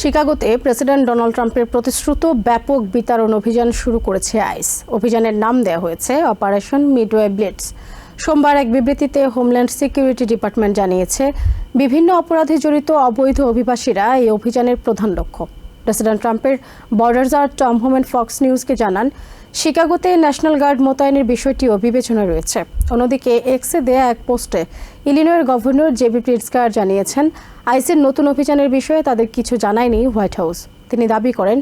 শিকাগোতে president Donald ট্রাম্পের প্রতিশ্রুত ব্যাপক বিতরণ অভিযান শুরু করেছে আইস। অভিযানের নাম দেওয়া হয়েছে অপারেশন মিডওয়ে ব্লিটস। সোমবার এক বিবৃতিতে হোমল্যান্ড সিকিউরিটি ডিপার্টমেন্ট জানিয়েছে, বিভিন্ন অপরাধে জড়িত অবৈধ অভিবাসীরা এই অভিযানের প্রধান লক্ষ্য। প্রেসিডেন্ট ট্রাম্পের বর্ডারজার টম হোমেন ফক্স নিউজকে জানান, শিকাগোতে ন্যাশনাল গার্ড মোতায়েনের বিষয়টিও বিবেচনায় রয়েছে। অন্যদিকে, এক্সে দেয়া এক পোস্টে ইলিনয়ের গভর্নর জেবি প্রিটসকার জানিয়েছেন, আইসির নতুন অভিযানের বিষয়ে তাদের কিছু জানায়নি হোয়াইট হাউস। তিনি দাবি করেন,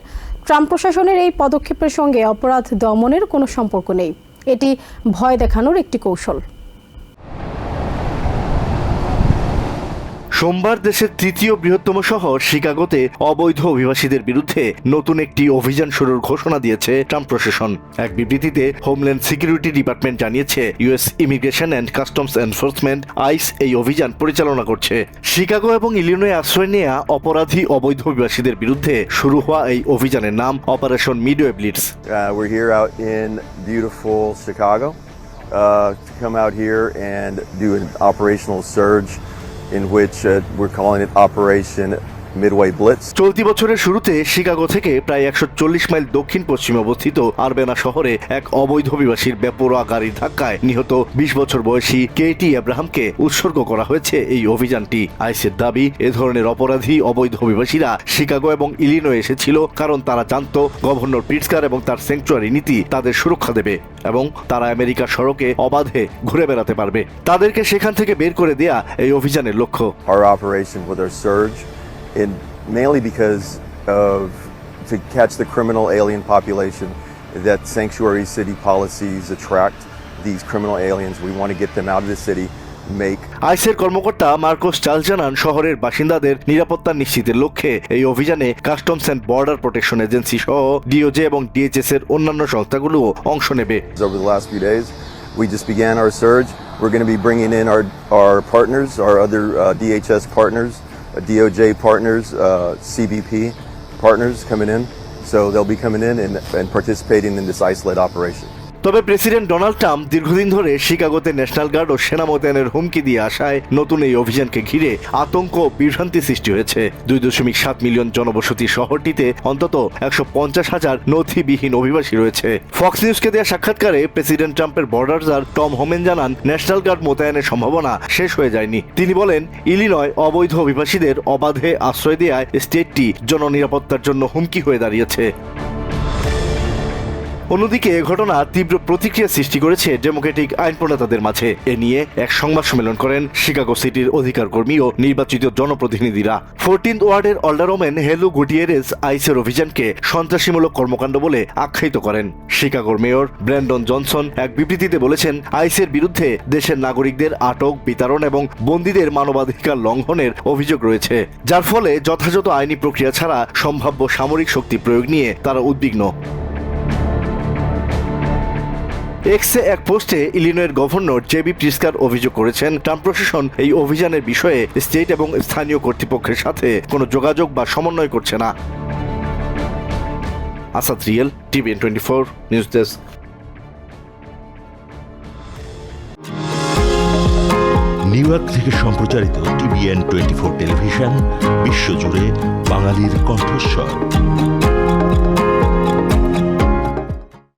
ট্রাম্প প্রশাসনের এই পদক্ষেপের সঙ্গে অপরাধ দমনের কোনো সম্পর্ক নেই। এটি ভয় দেখানোর একটি কৌশল। সোমবার দেশের তৃতীয় বৃহত্তম শহর শিকাগোতে অবৈধ অভিবাসীদের বিরুদ্ধে নতুন একটি অভিযান শুরুর ঘোষণা দিয়েছে ট্রাম্প প্রশাসন। এক বিবৃতিতে হোমল্যান্ড সিকিউরিটি ডিপার্টমেন্ট জানিয়েছে US immigration and customs enforcement ICE এই অভিযান পরিচালনা করছে। শিকাগো এবং ইলিনয়ে আশ্রয় নেয়া অপরাধী অবৈধ অভিবাসীদের বিরুদ্ধে শুরু হওয়া এই অভিযানের নাম operation Midway Blitz Uh, uh, to come out here and do an operational surge in which uh, we're calling it Operation Midway Blitz. চলতি বছরের শুরুতে শিকাগো থেকে প্রায় একশো চল্লিশ মাইল দক্ষিণ পশ্চিমে অবস্থিত আরবেনা শহরে এক অবৈধ অভিবাসীর বেপরোয়া গাড়ির ধাক্কায় নিহত বিশ বছর বয়সী কেটি আব্রাহামকে উৎসর্গ করা হয়েছে এই অভিযানটি। আইসের দাবি এ ধরনের অপরাধী অবৈধ অভিবাসীরা শিকাগো এবং ইলিনো এসেছিল কারণ তারা জানত গভর্নর প্রিটসকার এবং তার সেংচুয়ারি নীতি তাদের সুরক্ষা দেবে এবং তারা আমেরিকা সড়কে অবাধে ঘুরে বেড়াতে পারবে। তাদেরকে সেখান থেকে বের করে দেয়া এই অভিযানের লক্ষ্য। Our operation with our surge, in mainly because of to catch the criminal alien population that sanctuary city policies attract these criminal aliens. We want to get them out of the city, make আইসের কর্মকর্তা Marcos Charles জানান শহরের বাসিন্দাদের নিরাপত্তা নিশ্চিতের লক্ষ্যে এই অভিযানে customs and border protection agency সহ DOJ এবং ডিএইচএস এর অন্যান্য সংস্থাগুলোও অংশ নেবে over the last few days. We just began our surge. We're going to be bringing in our, our partners, our other uh, DHS partners, uh, DOJ partners, uh, CBP partners coming in. So they'll be coming in and, and participating in this ICE-led operation. তবে president Donald Trump দীর্ঘদিন ধরে শিকাগোতে national guard ও সেনা মোতায়েনের হুমকি দিয়ে আসায় নতুন এই অভিযানকে ঘিরে আতঙ্ক বিভ্রান্তি সৃষ্টি হয়েছে। দুই দশমিক সাত মিলিয়ন জনবসতি শহরটিতে অন্তত একশো পঞ্চাশ হাজার নথিবিহীন অভিবাসী রয়েছে। ফক্স নিউজকে দেওয়া সাক্ষাৎকারে প্রেসিডেন্ট ট্রাম্পের বর্ডারজার টম হোমেন জানান, ন্যাশনাল গার্ড মোতায়েনের সম্ভাবনা শেষ হয়ে যায়নি। তিনি বলেন, ইলিনয় অবৈধ অভিবাসীদের অবাধে আশ্রয় দেওয়ায় স্টেটটি জননিরাপত্তার জন্য হুমকি হয়ে দাঁড়িয়েছে। অন্যদিকে এ ঘটনা তীব্র প্রতিক্রিয়া সৃষ্টি করেছে ডেমোক্রেটিক আইন প্রণেতাদের মাঝে। এ নিয়ে এক সংবাদ সম্মেলন করেন শিকাগো সিটির অধিকার কর্মী ও নির্বাচিত জনপ্রতিনিধিরা। ফোরটিন্থ ওয়ার্ডের অলডারোমেন হেলু গুটিয়েরেস আইসের অভিযানকে সন্ত্রাসীমূলক কর্মকাণ্ড বলে আখ্যায়িত করেন। শিকাগোর মেয়র ব্র্যান্ডন জনসন এক বিবৃতিতে বলেছেন, আইসের বিরুদ্ধে দেশের নাগরিকদের আটক, বিতরণ এবং বন্দীদের মানবাধিকার লঙ্ঘনের অভিযোগ রয়েছে। যার ফলে যথাযথ আইনি প্রক্রিয়া ছাড়া সম্ভাব্য সামরিক শক্তি প্রয়োগ নিয়ে তারা উদ্বিগ্ন। এক্সে এক পোস্টে ইলিনয়ের গভর্নর জেবি প্রিস্কার অভিযোগ করেছেন, ট্রাম্প প্রশাসন এই অভিযানের বিষয়ে স্টেট এবং স্থানীয় কর্তৃপক্ষের সাথে কোনো যোগাযোগ বা সমন্বয় করছে না। Asad real, TVN twenty four, news desk. New York থেকে সম্প্রচারিত টিভিএন টোয়েন্টি ফোর টেলিভিশন, বিশ্বজুড়ে বাঙালির কণ্ঠস্বর।